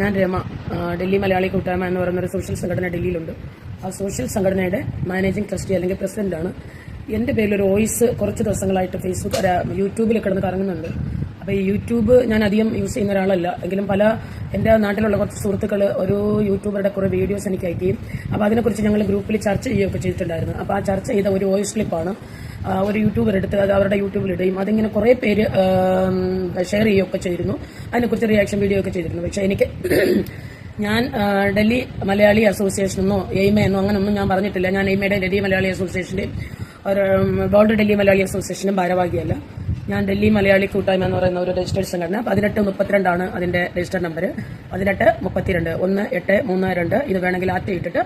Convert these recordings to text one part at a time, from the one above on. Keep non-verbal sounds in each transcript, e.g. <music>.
ഞാൻ രമ ഡൽഹി മലയാളി കൂട്ടായ്മ എന്ന് പറയുന്ന ഒരു സോഷ്യൽ സംഘടന ഡൽഹിയിലുണ്ട്. ആ സോഷ്യൽ സംഘടനയുടെ മാനേജിംഗ് ട്രസ്റ്റി അല്ലെങ്കിൽ പ്രസിഡന്റാണ് എന്റെ പേരിൽ ഒരു വോയിസ് കുറച്ച് ദിവസങ്ങളായിട്ട് ഫേസ്ബുക്ക് യൂട്യൂബിൽ കിടന്ന് കറങ്ങുന്നുണ്ട്. അപ്പോൾ ഈ യൂട്യൂബ് ഞാൻ അധികം യൂസ് ചെയ്യുന്ന ഒരാളല്ല. എങ്കിലും പല എന്റെ നാട്ടിലുള്ള കുറച്ച് സുഹൃത്തുക്കൾ ഒരു യൂട്യൂബറുടെ കുറേ വീഡിയോസ് എനിക്ക് അയക്കുകയും അപ്പോൾ അതിനെക്കുറിച്ച് ഞങ്ങൾ ഗ്രൂപ്പിൽ ചർച്ച ചെയ്യുകയൊക്കെ ചെയ്തിട്ടുണ്ടായിരുന്നു. അപ്പോൾ ആ ചർച്ച ചെയ്ത ഒരു വോയിസ് ക്ലിപ്പാണ് ഒരു യൂട്യൂബർ എടുത്ത് അത് അവരുടെ യൂട്യൂബിൽ ഇടുകയും അതിങ്ങനെ കുറേ പേര് ഷെയർ ചെയ്യുകയൊക്കെ ചെയ്തിരുന്നു. അതിനെക്കുറിച്ച് റിയാക്ഷൻ വീഡിയോ ഒക്കെ ചെയ്തിരുന്നു. പക്ഷേ എനിക്ക് <clears throat> ഞാൻ ഡൽഹി മലയാളി അസോസിയേഷൻ എന്നോ എയ്മ എന്നോ അങ്ങനെയൊന്നും ഞാൻ പറഞ്ഞിട്ടില്ല. ഞാൻ എയ്മയുടെ ഡൽഹി മലയാളി അസോസിയേഷന്റെയും ഒരു വേൾഡ് ഡൽഹി മലയാളി അസോസിയേഷനും ഭാരവാഹിയല്ല. ഞാൻ ഡൽഹി മലയാളി കൂട്ടായ്മ എന്ന് പറയുന്ന ഒരു രജിസ്റ്റേഡ് സംഘടന. പതിനെട്ട് മുപ്പത്തിരണ്ടാണ് അതിന്റെ രജിസ്റ്റർ നമ്പർ പതിനെട്ട് മുപ്പത്തിരണ്ട്. ഒന്ന് എട്ട് മൂന്ന് രണ്ട്. ഇത് വേണമെങ്കിൽ ആറ്റി ഇട്ടിട്ട്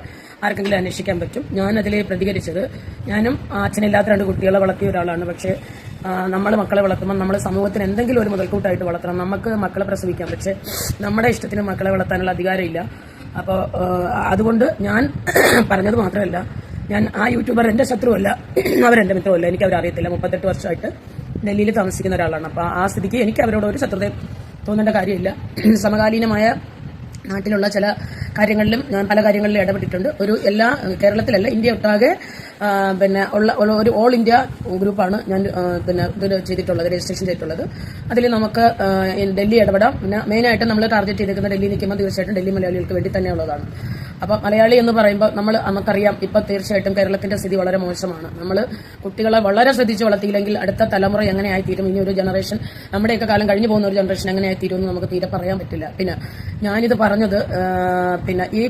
ആർക്കെങ്കിലും അന്വേഷിക്കാൻ പറ്റും. ഞാൻ അതിൽ പ്രതികരിച്ചത് ഞാനും അച്ഛനില്ലാത്ത രണ്ട് കുട്ടികളെ വളർത്തിയ ഒരാളാണ്. പക്ഷേ നമ്മൾ മക്കളെ വളർത്തുമ്പോൾ നമ്മൾ സമൂഹത്തിന് എന്തെങ്കിലും ഒരു മുതൽക്കൂട്ടായിട്ട് വളർത്തണം. നമുക്ക് മക്കളെ പ്രസവിക്കാം. പക്ഷേ നമ്മുടെ ഇഷ്ടത്തിന് മക്കളെ വളർത്താനുള്ള അധികാരമില്ല. അപ്പോൾ അതുകൊണ്ട് ഞാൻ പറഞ്ഞത് മാത്രമല്ല ഞാൻ ആ യൂട്യൂബർ എന്റെ ശത്രുവല്ല അവരെന്റെ മിത്രമല്ല. എനിക്ക് അവരറിയത്തില്ല മുപ്പത്തെട്ട് വർഷമായിട്ട് ഡൽഹിയിൽ താമസിക്കുന്ന ഒരാളാണ്. അപ്പോൾ ആ സ്ഥിതിക്ക് എനിക്ക് അവരോട് ഒരു ശത്രുത തോന്നേണ്ട കാര്യമില്ല. <clears throat> സമകാലീനമായ നാട്ടിലുള്ള ചില കാര്യങ്ങളിലും ഞാൻ പല കാര്യങ്ങളിലും ഇടപെട്ടിട്ടുണ്ട്. ഒരു എല്ലാ കേരളത്തിലല്ല ഇന്ത്യ ഒട്ടാകെ പിന്നെ ഉള്ള ഒരു ഓൾ ഇന്ത്യ ഗ്രൂപ്പാണ് ഞാൻ പിന്നെ ഇത് ചെയ്തിട്ടുള്ളത് രജിസ്ട്രേഷൻ ചെയ്തിട്ടുള്ളത്. അതിൽ നമുക്ക് ഡൽഹി ഇടപെടാം. പിന്നെ മെയിനായിട്ട് നമ്മൾ ടാർഗറ്റ് ചെയ്തിരിക്കുന്ന ഡൽഹി നിൽക്കുമ്പോൾ തീർച്ചയായിട്ടും ഡൽഹി മലയാളികൾക്ക് വേണ്ടി തന്നെയുള്ളതാണ്. അപ്പോൾ മലയാളി എന്ന് പറയുമ്പോൾ നമ്മൾ നമുക്കറിയാം ഇപ്പം തീർച്ചയായിട്ടും കേരളത്തിന്റെ സ്ഥിതി വളരെ മോശമാണ്. നമ്മൾ കുട്ടികളെ വളരെ ശ്രദ്ധിച്ച് വളർത്തിയില്ലെങ്കിൽ അടുത്ത തലമുറ എങ്ങനെയായിത്തീരും? ഇനി ഒരു ജനറേഷൻ നമ്മുടെയൊക്കെ കാലം കഴിഞ്ഞു പോകുന്ന ഒരു ജനറേഷൻ എങ്ങനെയായിത്തീരും എന്ന് നമുക്ക് തീരെ പറയാൻ പറ്റില്ല. പിന്നെ ഞാനിത് പറഞ്ഞത് പിന്നെ ഈ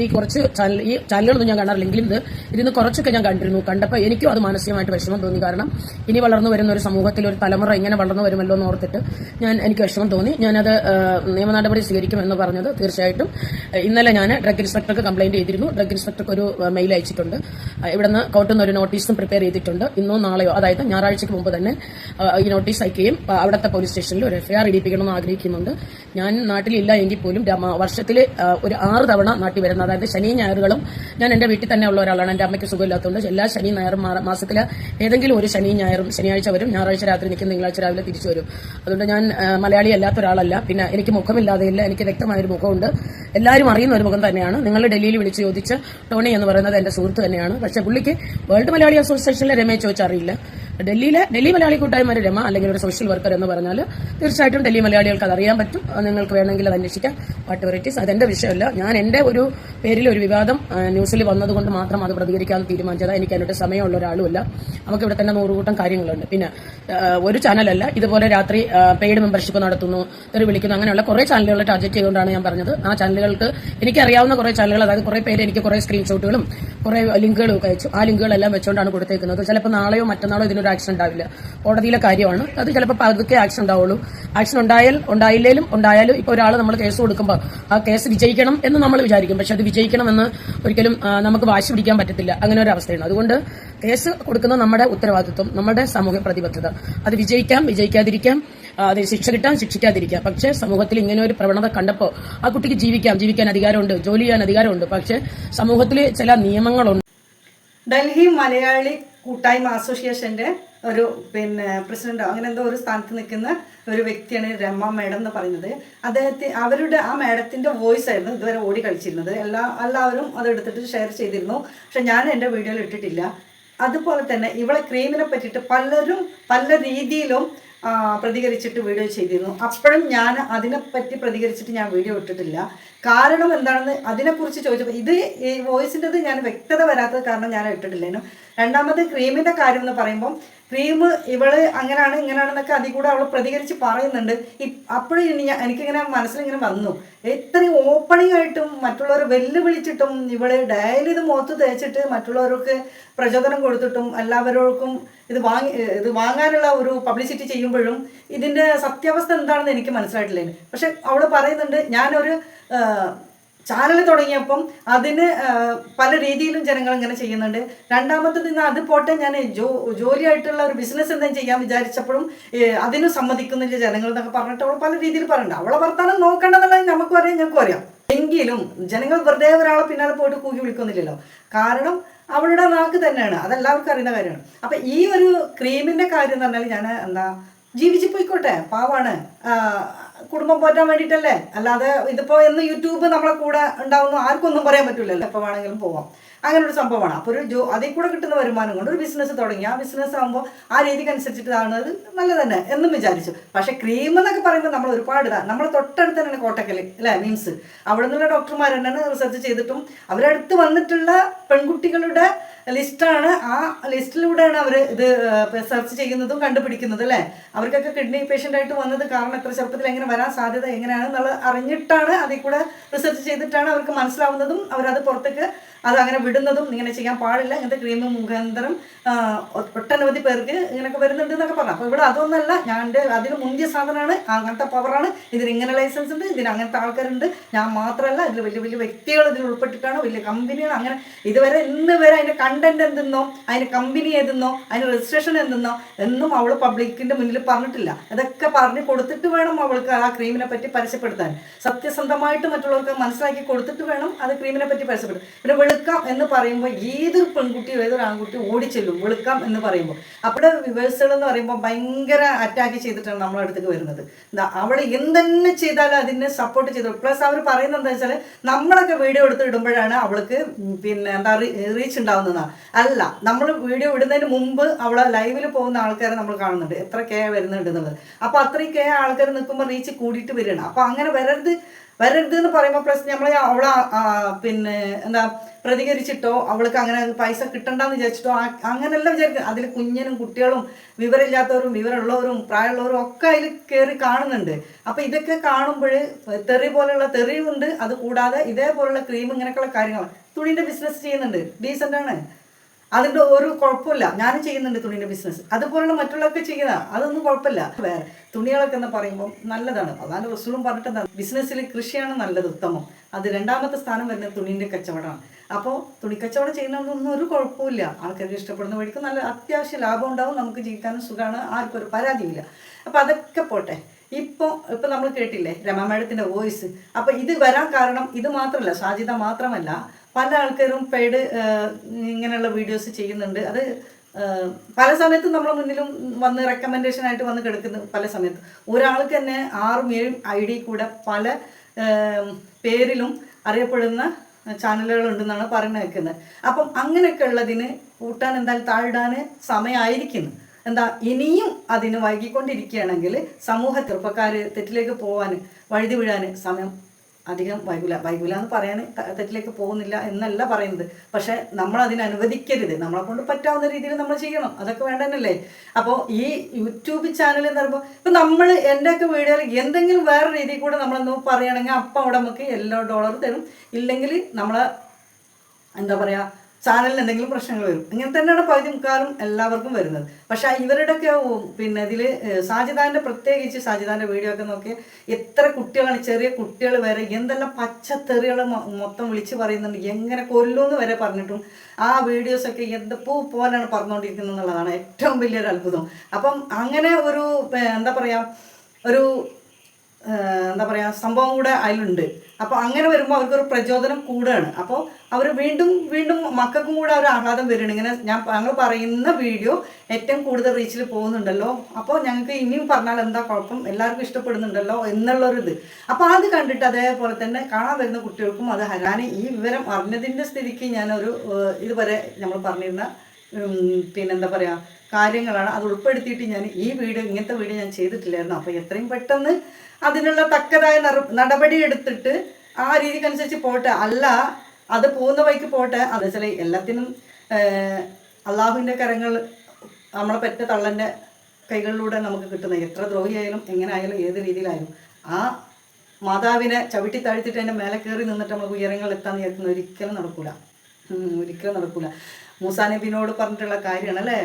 ഈ കുറച്ച് ചാനൽ ഈ ചാനലുകളൊന്നും ഞാൻ കാണാറില്ലെങ്കിലും ഇത് ഇതിന്ന് കുറച്ചൊക്കെ ഞാൻ കണ്ടിരുന്നു. കണ്ടപ്പോൾ എനിക്കും അത് മാനസികമായിട്ട് വിഷമം തോന്നി. കാരണം ഇനി വളർന്നു വരുന്ന ഒരു സമൂഹത്തിൽ ഒരു തലമുറ ഇങ്ങനെ വളർന്നു വരുമല്ലോ എന്ന് ഓർത്തിട്ട് ഞാൻ എനിക്ക് വിഷമം തോന്നി. ഞാനത് നിയമ നടപടി സ്വീകരിക്കുമെന്ന് പറഞ്ഞത് തീർച്ചയായിട്ടും. ഇന്നലെ ഞാൻ ഡ്രഗ് ഇൻസ്പെക്ടർക്ക് കംപ്ലൈന്റ് ചെയ്തിരുന്നു. ഡ്രഗ് ഇൻസ്പെക്ടർക്ക് ഒരു മെയിൽ അയച്ചിട്ടുണ്ട്. ഇവിടുന്ന് കോർട്ടിൽ ഒരു നോട്ടീസും പ്രിപ്പയർ ചെയ്തിട്ടുണ്ട്. ഇന്നോ നാളെയോ അതായത് ഞായറാഴ്ചയ്ക്ക് മുമ്പ് തന്നെ ഈ നോട്ടീസ് അയക്കുകയും അവിടുത്തെ പോലീസ് സ്റ്റേഷനിൽ ഒരു എഫ്ഐആർ ഇടിപ്പിക്കണമെന്ന് ആഗ്രഹിക്കുന്നുണ്ട്. ഞാൻ നാട്ടിലില്ല എങ്കിൽ പോലും വർഷത്തിൽ ഒരു ആറ് തവണ നാട്ടിൽ വരുന്ന അതായത് ശനി ഞായറുകളും ഞാൻ എന്റെ വീട്ടിൽ തന്നെ ഉള്ള ഒരാളാണ്. എന്റെ അമ്മയ്ക്ക് സുഖമില്ലാത്തതുകൊണ്ട് എല്ലാ ശനി ഞായറും മാസത്തിൽ ഏതെങ്കിലും ഒരു ശനി ഞായറും ശനിയാഴ്ച വരും. ഞായറാഴ്ച രാത്രി നിൽക്കും തിങ്കളാഴ്ച രാവിലെ തിരിച്ചു വരും. അതുകൊണ്ട് ഞാൻ മലയാളി അല്ലാത്ത ഒരാളല്ല. പിന്നെ എനിക്ക് മുഖമില്ലാതെയില്ല എനിക്ക് വ്യക്തമായൊരു മുഖമുണ്ട്. എല്ലാവരും അറിയുന്ന ഒരു മുഖം തന്നെയാണ്. നിങ്ങൾ ഡൽഹിയിൽ വിളിച്ച് ചോദിച്ച ടോണി എന്ന് പറയുന്നത് എന്റെ സുഹൃത്ത് തന്നെയാണ്. പക്ഷേ പുള്ളിക്ക് വേൾഡ് മലയാളി അസോസിയേഷനിലെ രമേശ് ചോദിച്ചറിയില്ല ഡൽഹിയിലെ ഡൽഹി മലയാളി കൂട്ടായ്മയുടെ രമ അല്ലെങ്കിൽ ഒരു സോഷ്യൽ വർക്കർ എന്ന് പറഞ്ഞാൽ തീർച്ചയായിട്ടും ഡൽഹി മലയാളികൾക്ക് അത് അറിയാൻ പറ്റും. നിങ്ങൾക്ക് വേണമെങ്കിൽ അത് അന്വേഷിക്കാം. വാട്ട് വെറൈറ്റീസ് അതെന്റെ വിഷയമല്ല. ഞാൻ എന്റെ ഒരു പേരിൽ ഒരു വിവാദം ന്യൂസിൽ വന്നതുകൊണ്ട് മാത്രം അത് പ്രതികരിക്കാൻ തീരുമാനിച്ചത്. എനിക്ക് അതിനോട് സമയമുള്ള ഒരാളുമല്ല. നമുക്ക് ഇവിടെ തന്നെ നൂറുകൂട്ടം കാര്യങ്ങളുണ്ട്. പിന്നെ ഒരു ചാനലല്ല. ഇതുപോലെ രാത്രി പെയ്ഡ് മെമ്പർഷിപ്പ് നടത്തുന്നു തെറി വിളിക്കുന്നു അങ്ങനെയുള്ള കുറേ ചാനലുകളെ ടാർജറ്റ് ചെയ്തുകൊണ്ടാണ് ഞാൻ പറഞ്ഞത്. ആ ചാനലുകൾക്ക് എനിക്കറിയാവുന്ന കുറേ ചാനലുകൾ അതായത് കുറേ പേര് എനിക്ക് കുറേ സ്ക്രീൻഷോട്ടുകളും കുറേ ലിങ്കുകളും ഒക്കെ അയച്ചു. ആ ലിങ്കുകളെല്ലാം വെച്ചുകൊണ്ടാണ് കൊടുത്തേക്കുന്നത്. ചിലപ്പോൾ നാളെയോ മറ്റന്നാളോ ഇതിനൊരു ആക്ഷൻ ഉണ്ടാവില്ല. കോടതിയിലെ കാര്യമാണ്. അത് ചിലപ്പോൾ പതുക്കെ ആക്ഷൻ ഉണ്ടാവുള്ളൂ. ആക്ഷൻ ഉണ്ടായാൽ ഉണ്ടായില്ലേലും ഉണ്ടായാലും ഇപ്പോൾ ഒരാൾ നമ്മൾ കേസ് കൊടുക്കുമ്പോൾ ആ കേസ് വിജയിക്കണം എന്ന് നമ്മൾ വിചാരിക്കും. പക്ഷെ അത് വിജയിക്കണമെന്ന് ഒരിക്കലും നമുക്ക് വാശി പിടിക്കാൻ പറ്റത്തില്ല. അങ്ങനെ ഒരു അവസ്ഥയാണ്. അതുകൊണ്ട് കേസ് കൊടുക്കുന്ന നമ്മുടെ ഉത്തരവാദിത്വം നമ്മുടെ സമൂഹ പ്രതിബദ്ധത. അത് വിജയിക്കാം വിജയിക്കാതിരിക്കാം. അത് ശിക്ഷ കിട്ടാം ശിക്ഷിക്കാതിരിക്കാം. പക്ഷേ സമൂഹത്തിൽ ഇങ്ങനെ ഒരു പ്രവണത കണ്ടപ്പോൾ ആ കുട്ടിക്ക് ജീവിക്കാം ജീവിക്കാൻ അധികാരമുണ്ട് ജോലി ചെയ്യാൻ അധികാരമുണ്ട്. പക്ഷേ സമൂഹത്തിൽ ചില നിയമങ്ങളുണ്ട്. ഡൽഹി മലയാളി കൂട്ടായ്മ അസോസിയേഷന്റെ ഒരു പിന്നെ പ്രസിഡന്റ് അങ്ങനെ എന്തോ ഒരു സ്ഥാനത്ത് നിൽക്കുന്ന ഒരു വ്യക്തിയാണ് രമ മേഡം എന്ന് പറയുന്നത്. അദ്ദേഹത്തെ അവരുടെ ആ മേഡത്തിന്റെ വോയിസ് ആയിരുന്നു ഇതുവരെ ഓടി കളിച്ചിരുന്നത്. എല്ലാ എല്ലാവരും അത് എടുത്തിട്ട് ഷെയർ ചെയ്തിരുന്നു. പക്ഷെ ഞാൻ എന്റെ വീഡിയോയിൽ ഇട്ടിട്ടില്ല. അതുപോലെ തന്നെ ഇവളെ ക്രീമിനെ പറ്റിയിട്ട് പലരും പല രീതിയിലും പ്രതികരിച്ചിട്ട് വീഡിയോ ചെയ്തിരുന്നു. അപ്പോഴും ഞാൻ അതിനെപ്പറ്റി പ്രതികരിച്ചിട്ട് ഞാൻ വീഡിയോ ഇട്ടിട്ടില്ല. കാരണം എന്താണെന്ന് അതിനെക്കുറിച്ച് ചോദിച്ചപ്പോൾ ഇത് ഈ വോയിസിന്റെത് ഞാൻ വ്യക്തത വരാത്തത് കാരണം ഞാൻ ഇട്ടിട്ടില്ലേനു. രണ്ടാമത് ക്രീമിന്റെ കാര്യം എന്ന് പറയുമ്പം ക്രീം ഇവൾ അങ്ങനെയാണ് ഇങ്ങനെയാണെന്നൊക്കെ അതിൽ കൂടെ അവൾ പ്രതികരിച്ച് പറയുന്നുണ്ട്. അപ്പോഴും ഇനി എനിക്കിങ്ങനെ മനസ്സിലിങ്ങനെ വന്നു. ഇത്രയും ഓപ്പണിംഗ് ആയിട്ടും മറ്റുള്ളവരെ വെല്ലുവിളിച്ചിട്ടും ഇവൾ ഡയലി ഇത് മുഖത്ത് തേച്ചിട്ട് മറ്റുള്ളവർക്ക് പ്രചോദനം കൊടുത്തിട്ടും എല്ലാവരോർക്കും ഇത് വാങ്ങി ഇത് വാങ്ങാനുള്ള ഒരു പബ്ലിസിറ്റി ചെയ്യുമ്പോഴും ഇതിന്റെ സത്യാവസ്ഥ എന്താണെന്ന് എനിക്ക് മനസ്സിലായിട്ടില്ല പക്ഷെ അവൾ പറയുന്നുണ്ട് ഞാനൊരു ചാനൽ തുടങ്ങിയപ്പം അതിന് പല രീതിയിലും ജനങ്ങൾ ഇങ്ങനെ ചെയ്യുന്നുണ്ട്. രണ്ടാമത്തത് ഇന്ന് അത് പോട്ടെ ഞാൻ ജോ ജോലിയായിട്ടുള്ള ഒരു ബിസിനസ് എന്തെങ്കിലും ചെയ്യാൻ വിചാരിച്ചപ്പോഴും അതിനും സമ്മതിക്കുന്നില്ല ജനങ്ങൾ എന്നൊക്കെ പറഞ്ഞിട്ട് അവൾ പല രീതിയിൽ പറയണ്ട. അവളെ വർത്താനം നോക്കേണ്ടതെന്നുള്ളത് നമുക്കും അറിയാം ഞങ്ങൾക്കും അറിയാം. എങ്കിലും ജനങ്ങൾ വെറുതെ ഒരാളെ പിന്നാലെ പോയിട്ട് കൂക്കി വിളിക്കുന്നില്ലല്ലോ. കാരണം അവളുടെ നാക്ക് തന്നെയാണ്. അതെല്ലാവർക്കും അറിയുന്ന കാര്യമാണ്. അപ്പം ഈ ഒരു ക്രീമിന്റെ കാര്യം എന്ന് പറഞ്ഞാൽ ഞാൻ എന്താ ജീവിച്ച് പോയിക്കോട്ടെ പാവാണ്. കുടുംബം പോറ്റാൻ വേണ്ടിയിട്ടല്ലേ? അല്ലാതെ ഇതിപ്പോ എന്ന് യൂട്യൂബ് നമ്മളെ കൂടെ ഉണ്ടാവുന്നു ആർക്കൊന്നും പറയാൻ പറ്റില്ലല്ലോ. എപ്പോൾ വേണമെങ്കിലും പോവാം. അങ്ങനെ ഒരു സംഭവമാണ്. അപ്പോൾ ഒരു ജോ അതിൽ കൂടെ കിട്ടുന്ന വരുമാനം കൊണ്ട് ഒരു ബിസിനസ് തുടങ്ങി. ആ ബിസിനസ് ആകുമ്പോൾ ആ രീതിക്ക് അനുസരിച്ചിട്ട് ആണത് നല്ല തന്നെ എന്നും വിചാരിച്ചു. പക്ഷേ ക്രീം എന്നൊക്കെ പറയുമ്പോൾ നമ്മൾ ഒരുപാട് ഇതാ നമ്മൾ തൊട്ടടുത്ത് തന്നെയാണ് കോട്ടക്കൽ അല്ലേ മീൻസ് അവിടെ നിന്നുള്ള ഡോക്ടർമാർ തന്നെയാണ് റിസർച്ച് ചെയ്തിട്ടും അവരടുത്ത് വന്നിട്ടുള്ള പെൺകുട്ടികളുടെ ലിസ്റ്റാണ്. ആ ലിസ്റ്റിലൂടെയാണ് അവർ ഇത് സെർച്ച് ചെയ്യുന്നതും കണ്ടുപിടിക്കുന്നത് അല്ലേ? അവർക്കൊക്കെ കിഡ്നി പേഷ്യന്റ് ആയിട്ട് വന്നത് കാരണം എത്ര ചെറുപ്പത്തിൽ എങ്ങനെ വരാൻ സാധ്യത എങ്ങനെയാണെന്നുള്ളത് അറിഞ്ഞിട്ടാണ് അതിൽ കൂടെ റിസർച്ച് ചെയ്തിട്ടാണ് അവർക്ക് മനസ്സിലാവുന്നതും അവരത് പുറത്തേക്ക് അത് അങ്ങനെ വിടുന്നതും ഇങ്ങനെ ചെയ്യാൻ പാടില്ല. ഇങ്ങനത്തെ ക്രീം മുഖാന്തരം ഒട്ടനവധി പേർക്ക് ഇങ്ങനെയൊക്കെ വരുന്നുണ്ട് എന്നൊക്കെ പറഞ്ഞു. അപ്പോൾ ഇവിടെ അതൊന്നല്ല. ഞാൻ എന്റെ അതിന് മുന്തിയ സാധനമാണ്. അങ്ങനത്തെ പവറാണ് ഇതിന് ഇങ്ങനെ ലൈസൻസ് ഉണ്ട്. ഇതിന് അങ്ങനത്തെ ആൾക്കാരുണ്ട്. ഞാൻ മാത്രമല്ല ഇതിൽ വലിയ വലിയ വ്യക്തികൾ ഇതിൽ ഉൾപ്പെട്ടിട്ടാണ്. വലിയ കമ്പനികൾ അങ്ങനെ ഇതുവരെ ഇന്ന് വരെ അതിന്റെ കണ്ടന്റ് എന്തെന്നോ അതിന് കമ്പനി ഏതെന്നോ അതിന് രജിസ്ട്രേഷൻ എന്തെന്നോ എന്നും അവൾ പബ്ലിക്കിന്റെ മുന്നിൽ പറഞ്ഞിട്ടില്ല. അതൊക്കെ പറഞ്ഞു കൊടുത്തിട്ട് വേണം അവൾക്ക് ആ ക്രീമിനെ പറ്റി പരസ്യപ്പെടുത്താൻ സത്യസന്ധമായിട്ട് മറ്റുള്ളവർക്ക് മനസ്സിലാക്കി കൊടുത്തിട്ട് വേണം അത് ക്രീമിനെ പറ്റി പരസ്യപ്പെടുത്താൻ പിന്നെ വെളുക്കാം എന്ന് പറയുമ്പോൾ ഏതൊരു പെൺകുട്ടിയോ ഏതൊരു ആൺകുട്ടിയോ ഓടിച്ചെല്ലും. വെളുക്കാം എന്ന് പറയുമ്പോൾ. അവിടെ വിവേഴ്സുകൾ എന്ന് പറയുമ്പോൾ ഭയങ്കര അറ്റാക്ക് ചെയ്തിട്ടാണ് നമ്മളെ അടുത്തേക്ക് വരുന്നത്. അവിടെ എന്തെന്നെ ചെയ്താലും അതിനെ സപ്പോർട്ട് ചെയ്തു പ്ലസ് അവർ പറയുന്നത് എന്താ വെച്ചാൽ നമ്മളൊക്കെ വീഡിയോ എടുത്ത് ഇടുമ്പോഴാണ് അവൾക്ക് പിന്നെ എന്താ റീച്ച് ഉണ്ടാവുന്നതാണ് അല്ല നമ്മൾ വീഡിയോ ഇടുന്നതിന് മുമ്പ് അവളെ ലൈവിൽ പോകുന്ന ആൾക്കാരെ നമ്മൾ കാണുന്നുണ്ട്. എത്ര കെ വരുന്നുണ്ട് എന്നുള്ളത്. അപ്പോൾ അത്രയും കെ ആൾക്കാർ നിൽക്കുമ്പോൾ റീച്ച് കൂടിയിട്ട് വരികയാണ്. അപ്പോൾ അങ്ങനെ വരരുത്. വരരുത് എന്ന് പറയുമ്പോൾ പ്ലസ് നമ്മൾ അവൾ പിന്നെ എന്താ പ്രതികരിച്ചിട്ടോ അവൾക്ക് അങ്ങനെ പൈസ കിട്ടണ്ടെന്ന് വിചാരിച്ചിട്ടോ അങ്ങനെയല്ല വിചാരിക്കും. അതിൽ കുഞ്ഞിനും കുട്ടികളും വിവരമില്ലാത്തവരും വിവരമുള്ളവരും പ്രായമുള്ളവരും ഒക്കെ അതിൽ കയറി കാണുന്നുണ്ട്. അപ്പോൾ ഇതൊക്കെ കാണുമ്പോൾ തെറി പോലെയുള്ള തെറിയുണ്ട്. അത് കൂടാതെ ഇതേപോലുള്ള ക്രീം ഇങ്ങനെയൊക്കെയുള്ള കാര്യങ്ങൾ തുണിന്റെ ബിസിനസ് ചെയ്യുന്നുണ്ട്. ഡീസന്റ് ആണ്. അതിന്റെ ഒരു കുഴപ്പമില്ല. ഞാനും ചെയ്യുന്നുണ്ട് തുണീന്റെ ബിസിനസ് അതുപോലുള്ള മറ്റുള്ളവർക്ക് ചെയ്യുന്ന അതൊന്നും കുഴപ്പമില്ല. വേറെ തുണികളൊക്കെ എന്ന് പറയുമ്പോൾ നല്ലതാണ്. അതാണ് റസൂളും പറഞ്ഞിട്ട് ബിസിനസ്സിൽ കൃഷിയാണ് നല്ലത് ഉത്തമം. അത് രണ്ടാമത്തെ സ്ഥാനം വരുന്നത് തുണീന്റെ കച്ചവടമാണ്. അപ്പോൾ തുണി കച്ചവടം ചെയ്യുന്നതൊന്നും ഒരു കുഴപ്പമില്ല ആൾക്കാർക്ക് ഇഷ്ടപ്പെടുന്ന വഴിക്ക് നല്ല അത്യാവശ്യം ലാഭം ഉണ്ടാവും. നമുക്ക് ജീവിക്കാനും സുഖമാണ്. ആർക്കും ഒരു പരാതിയില്ല അപ്പോൾ അതൊക്കെ പോട്ടെ. ഇപ്പോൾ ഇപ്പം നമ്മൾ കേട്ടില്ലേ രമാമേഡത്തിന്റെ വോയിസ്? അപ്പോൾ ഇത് വരാൻ കാരണം ഇത് മാത്രമല്ല സാജിത മാത്രമല്ല പല ആൾക്കാരും പെയ്ഡ് ഇങ്ങനെയുള്ള വീഡിയോസ് ചെയ്യുന്നുണ്ട്. അത് പല സമയത്തും നമ്മളെ മുന്നിലും വന്ന് റെക്കമെൻഡേഷൻ ആയിട്ട് വന്ന് കിടക്കുന്നു പല സമയത്തും. ഒരാൾക്ക് തന്നെ ആറും ഏഴും ഐ ഡി കൂടെ പല പേരിലും അറിയപ്പെടുന്ന ചാനലുകളുണ്ടെന്നാണ് പറഞ്ഞു കേൾക്കുന്നത്. അപ്പം അങ്ങനെയൊക്കെ ഉള്ളതിന് കൂട്ടാൻ എന്തായാലും താഴിടാൻ സമയമായിരിക്കുന്നു. എന്താ ഇനിയും അതിന് വൈകിക്കൊണ്ടിരിക്കുകയാണെങ്കിൽ സമൂഹ ചെറുപ്പക്കാർ തെറ്റിലേക്ക് പോകാൻ വഴുതി വീഴാൻ സമയം അധികം വൈകൂല. വൈകൂല എന്ന് പറയാൻ തെറ്റിലേക്ക് പോകുന്നില്ല എന്നല്ല പറയുന്നത്. പക്ഷെ നമ്മൾ അതിനെ അനുവദിക്കരുത്. നമ്മളെ കൊണ്ട് പറ്റാവുന്ന രീതിയിൽ നമ്മൾ ചെയ്യണം. അതൊക്കെ വേണ്ടതന്നല്ലേ അപ്പോൾ ഈ യൂട്യൂബ് ചാനൽ എന്ന് പറയുമ്പോൾ ഇപ്പം നമ്മൾ എന്റെയൊക്കെ വീഡിയോയിൽ എന്തെങ്കിലും വേറെ രീതിയിൽ കൂടെ നമ്മളെന്തോ പറയുകയാണെങ്കിൽ അപ്പം അവിടെ നമുക്ക് എല്ലാ ഡോളർ തരും. ഇല്ലെങ്കിൽ നമ്മളെ എന്താ പറയുക ചാനലിന് എന്തെങ്കിലും പ്രശ്നങ്ങൾ വരും. ഇങ്ങനെ തന്നെയാണ് പകുതി മുക്കാലും എല്ലാവർക്കും വരുന്നത്. പക്ഷെ ഇവരുടെയൊക്കെ പിന്നെ ഇതിൽ സാജിദാന്റെ പ്രത്യേകിച്ച് സാജിദാന്റെ വീഡിയോ ഒക്കെ നോക്കി എത്ര കുട്ടികളാണ് ചെറിയ കുട്ടികൾ വരെ എന്തെല്ലാം പച്ചത്തെറികൾ മൊത്തം വിളിച്ച് പറയുന്നുണ്ട് എങ്ങനെ കൊല്ലുമെന്ന് വരെ പറഞ്ഞിട്ടും ആ വീഡിയോസൊക്കെ എന്ത് പൂ പോലെയാണ് പറഞ്ഞുകൊണ്ടിരിക്കുന്നത് എന്നുള്ളതാണ് ഏറ്റവും വലിയൊരു അത്ഭുതം. അപ്പം അങ്ങനെ ഒരു എന്താ പറയുക ഒരു എന്താ പറയുക സംഭവം കൂടെ അതിലുണ്ട്. അപ്പോൾ അങ്ങനെ വരുമ്പോൾ അവർക്കൊരു പ്രചോദനം കൂടുകയാണ് അപ്പോൾ അവർ വീണ്ടും വീണ്ടും മക്കൾക്കും കൂടെ ഒരു ആഹ്ലാദം വരുന്നുണ്ട് ഇങ്ങനെ ഞാൻ ഞങ്ങൾ പറയുന്ന വീഡിയോ ഏറ്റവും കൂടുതൽ റീച്ചിൽ പോകുന്നുണ്ടല്ലോ. അപ്പോൾ ഞങ്ങൾക്ക് ഇനിയും പറഞ്ഞാൽ എന്താ കുഴപ്പം? എല്ലാവർക്കും ഇഷ്ടപ്പെടുന്നുണ്ടല്ലോ എന്നുള്ളൊരിത്. അപ്പോൾ അത് കണ്ടിട്ട് അതേപോലെ തന്നെ കാണാൻ വരുന്ന കുട്ടികൾക്കും അത് ഞാൻ ഈ വിവരം അറിഞ്ഞതിന്റെ സ്ഥിതിക്ക് ഞാനൊരു ഇതുവരെ നമ്മൾ പറഞ്ഞിരുന്ന പിന്നെന്താ പറയുക കാര്യങ്ങളാണ് അത് ഉൾപ്പെടുത്തിയിട്ട് ഞാൻ ഈ വീഡിയോ ഇങ്ങനത്തെ വീഡിയോ ഞാൻ ചെയ്തിട്ടില്ലായിരുന്നു. അപ്പോൾ എത്രയും പെട്ടെന്ന് അതിനുള്ള തക്കതായ നടപടി എടുത്തിട്ട് ആ രീതിക്കനുസരിച്ച് പോട്ടെ. അല്ല അത് പോകുന്ന വഴിക്ക് പോട്ടെ. അത് വെച്ചാൽ എല്ലാത്തിനും അള്ളാഹുവിന്റെ കരങ്ങൾ നമ്മളെ പെറ്റ തള്ളന്റെ കൈകളിലൂടെ നമുക്ക് കിട്ടുന്ന എത്ര ദ്രോഹിയായാലും എങ്ങനെ ആയാലും ഏത് രീതിയിലായാലും ആ മാതാവിനെ ചവിട്ടി താഴ്ത്തിട്ട് അതിന്റെ മേലെ കയറി നിന്നിട്ട് നമ്മൾ ഉയരങ്ങളിൽ എത്താൻ വിചാരിക്കുന്നത് ഒരിക്കലും നടക്കൂല. ഒരിക്കലും നടക്കൂല. മൂസാ നബിനോട് പറഞ്ഞിട്ടുള്ള കാര്യമാണ് അല്ലേ?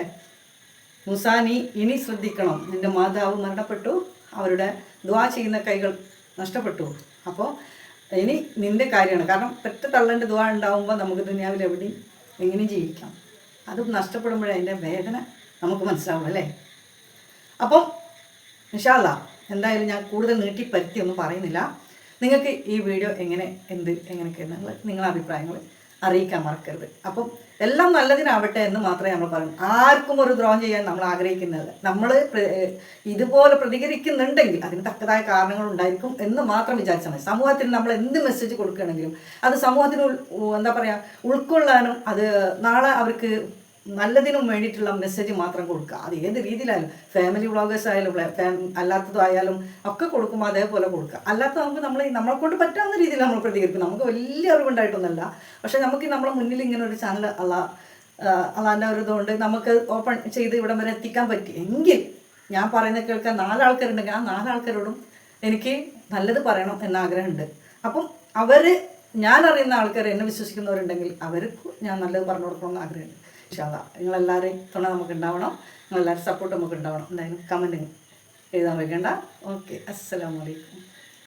മുസാനി ഇനി ശ്രദ്ധിക്കണം. നിന്റെ മാതാവ് മരണപ്പെട്ടു. അവരുടെ ദ്വാ ചെയ്യുന്ന കൈകൾ നഷ്ടപ്പെട്ടു. അപ്പോൾ ഇനി നിന്റെ കാര്യമാണ്. കാരണം പെറ്റ തള്ളന്റെ ദ്വാ ഉണ്ടാവുമ്പോൾ നമുക്ക് ദുനിയാവിൽ എവിടെയും എങ്ങനെയും ജീവിക്കാം? അത് നഷ്ടപ്പെടുമ്പോഴേ അതിന്റെ വേദന നമുക്ക് മനസ്സിലാവും അല്ലേ? അപ്പം നിഷാല്ല എന്തായാലും ഞാൻ കൂടുതൽ നീട്ടി പരുത്തി ഒന്നും പറയുന്നില്ല. നിങ്ങൾക്ക് ഈ വീഡിയോ എങ്ങനെ എന്ത് എങ്ങനെയൊക്കെ നിങ്ങൾ നിങ്ങളുടെ അഭിപ്രായങ്ങൾ അറിയിക്കാൻ മറക്കരുത്. അപ്പം എല്ലാം നല്ലതിനാവട്ടെ എന്ന് മാത്രമേ നമ്മൾ പറയൂ. ആർക്കും ഒരു ദ്രോഹം ചെയ്യാൻ നമ്മൾ ആഗ്രഹിക്കുന്നത് നമ്മൾ ഇതുപോലെ പ്രതികരിക്കുന്നുണ്ടെങ്കിൽ അതിന് തക്കതായ കാരണങ്ങൾ ഉണ്ടായിരിക്കും എന്ന് മാത്രം വിചാരിച്ചാൽ മതി. സമൂഹത്തിന് നമ്മൾ എന്ത് മെസ്സേജ് കൊടുക്കുകയാണെങ്കിലും അത് സമൂഹത്തിന് എന്താ പറയുക ഉൾക്കൊള്ളാനും അത് നാളെ അവർക്ക് നല്ലതിനും വേണ്ടിയിട്ടുള്ള മെസ്സേജ് മാത്രം കൊടുക്കുക. അത് ഏത് രീതിയിലായാലും ഫാമിലി വ്ളോഗേഴ്സ് ആയാലും ഫ്ല- ഫാം- അല്ലാത്തതും ആയാലും ഒക്കെ കൊടുക്കുമ്പോൾ അതേപോലെ കൊടുക്കുക. അല്ലാത്ത നമുക്ക് നമ്മൾ നമ്മളെ കൊണ്ട് പറ്റാവുന്ന രീതിയിൽ നമ്മൾ പ്രതികരിക്കും. നമുക്ക് വലിയ അറിവുണ്ടായിട്ടൊന്നുമല്ല. പക്ഷെ നമുക്ക് നമ്മളെ മുന്നിൽ ഇങ്ങനെ ഒരു ചാനൽ അല്ല അള്ളാന്റെ ഒരു ഇതുകൊണ്ട് നമുക്ക് ഓപ്പൺ ചെയ്ത് ഇവിടം വരെ എത്തിക്കാൻ പറ്റി. എങ്കിൽ ഞാൻ പറയുന്ന കേൾക്കാൻ നാലാൾക്കാരുണ്ടെങ്കിൽ ആ നാലാൾക്കാരോടും എനിക്ക് നല്ലത് പറയണം എന്ന ആഗ്രഹമുണ്ട്. അപ്പം അവർ ഞാൻ അറിയുന്ന ആൾക്കാർ എന്നെ വിശ്വസിക്കുന്നവരുണ്ടെങ്കിൽ അവർക്ക് ഞാൻ നല്ലത് പറഞ്ഞു കൊടുക്കണമെന്ന് ആഗ്രഹമുണ്ട്. ഇൻഷാല്ല നിങ്ങളെല്ലാവരെയും തുണ നമുക്ക് ഉണ്ടാവണം. നിങ്ങളെല്ലാവരും സപ്പോർട്ട് നമുക്ക് ഉണ്ടാവണം. എന്തായാലും കമന്റ് എഴുതാൻ വയ്ക്കേണ്ട. ഓക്കെ അസ്സലാമലൈക്കും